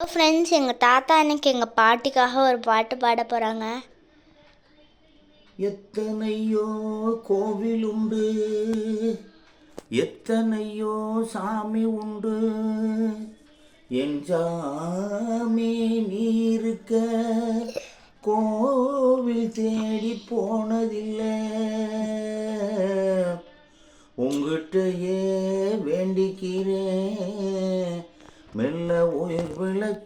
Hello friends எங்கள் தாத்தா இன்னைக்கு எங்கள் பாட்டிக்காக ஒரு பாட்டு பாட போகிறாங்க எத்தனையோ கோவில் உண்டு. எத்தனையோ சாமி உண்டு. என் சாமி நீ இருக்க கோவில் தேடி போனதில்லை. உங்ககிட்ட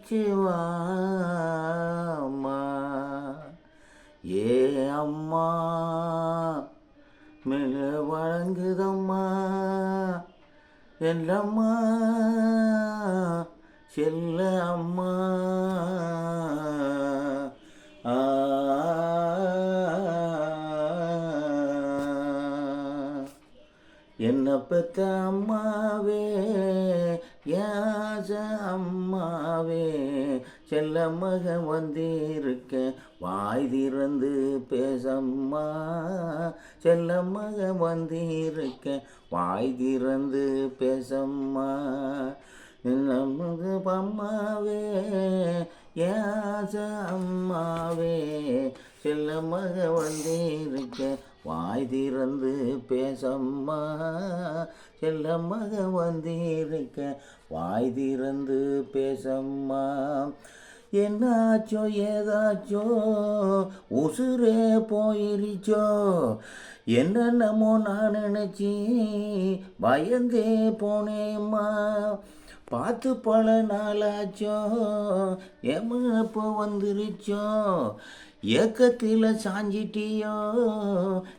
விளச்சு வாமா ஏ அம்மா மெல்ல வழங்குதம்மா. எல்லம்மா செல்ல அம்மா. என்ன பெத்த அம்மாவே? யாச அம்மாவே? செல்ல மகன் வந்திருக்க வாய் திறந்து பேசம்மா. செல்ல மகன் வந்திருக்க வாய் திறந்து பேசம்மா. நமது அம்மாவே? யாச அம்மாவே? செல்ல மக வந்திருக்க வாய் திறந்து பேசம்மா செல்ல மக வந்திருக்க. வாய் திறந்து பேசம்மா என்னாச்சோ ஏதாச்சோ உசுரே போயிருச்சோ என்னென்னமோ நான் நினச்சி பயந்தே போனேம்மா. பார்த்து பல நாளாச்சோ எமப்போ வந்துருச்சோ ஏக்கத்தில் சாஞ்சிட்டியோ?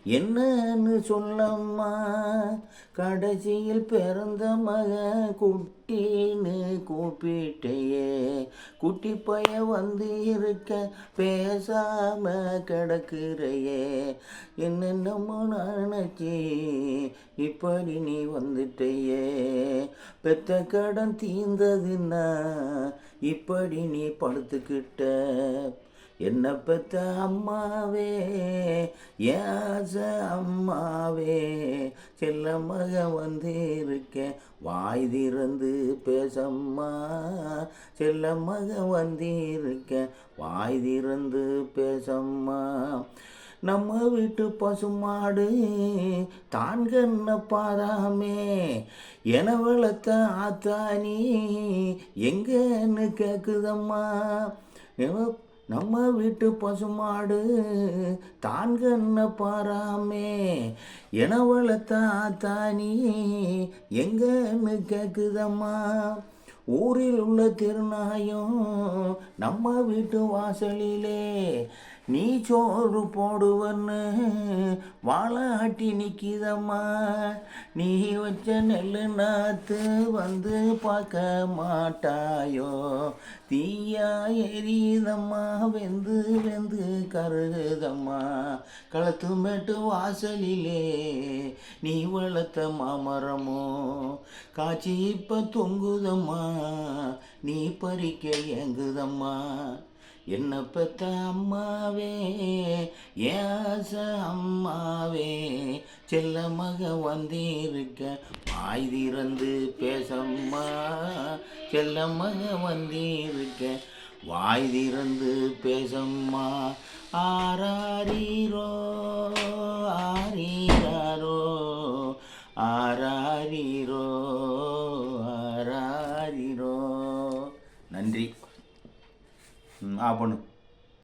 என்னன்னு சொல்லம்மா. கடைசியில் பிறந்த மக குட்டின்னு கூப்பிட்டையே. குட்டி பைய வந்து இருக்க பேசாம கிடக்குறையே. என்னென்னமோ நினச்சி இப்படி நீ வந்துட்டையே. பெத்த கடன் தீந்ததுன்னா இப்படி நீ படுத்துக்கிட்ட. என்ன பெத்த அம்மாவே ஏச அம்மாவே செல்ல மக வந்து இருக்கேன் வாய் திறந்து பேசம்மா. செல்ல மக வந்து இருக்கேன் வாய் திறந்து பேசம்மா. நம்ம வீட்டு பசுமாடு தான் கண்ண பாராமே என வளர்த்த ஆத்தானி எங்கன்னு கேக்குதம்மா. நம்ம வீட்டு பசுமாடு தான் கண்ண பாராமே. என வளர்த்த ஆத்தானி எங்கன்னு கேக்குதம்மா? ஊரில் உள்ள திருநாயும் நம்ம வீட்டு வாசலிலே நீ சோறு போடுவன்னு வாழாட்டி நிற்கிதம்மா நீ வச்ச நெல்லு நாத்து வந்து பார்க்க மாட்டாயோ. தீயா எரியுதம்மா வெந்து வெந்து கருகுதம்மா. களத்து மேட்டு வாசலிலே நீ வளர்த்த மாமரமோ. காட்சி இப்போ தொங்குதம்மா நீ பறிக்க அம்மா என்ன பெத்த அம்மாவே ஏச அம்மாவே. செல்ல மக வந்திருக்க வாய் திறந்து பேசம்மா. செல்ல மக வந்திருக்க வாய் திறந்து பேசம்மா. ஆராரீரோ ஆரீராரோ ஆராரீரோ ஆராரீரோ. நன்றி. Ah, bueno.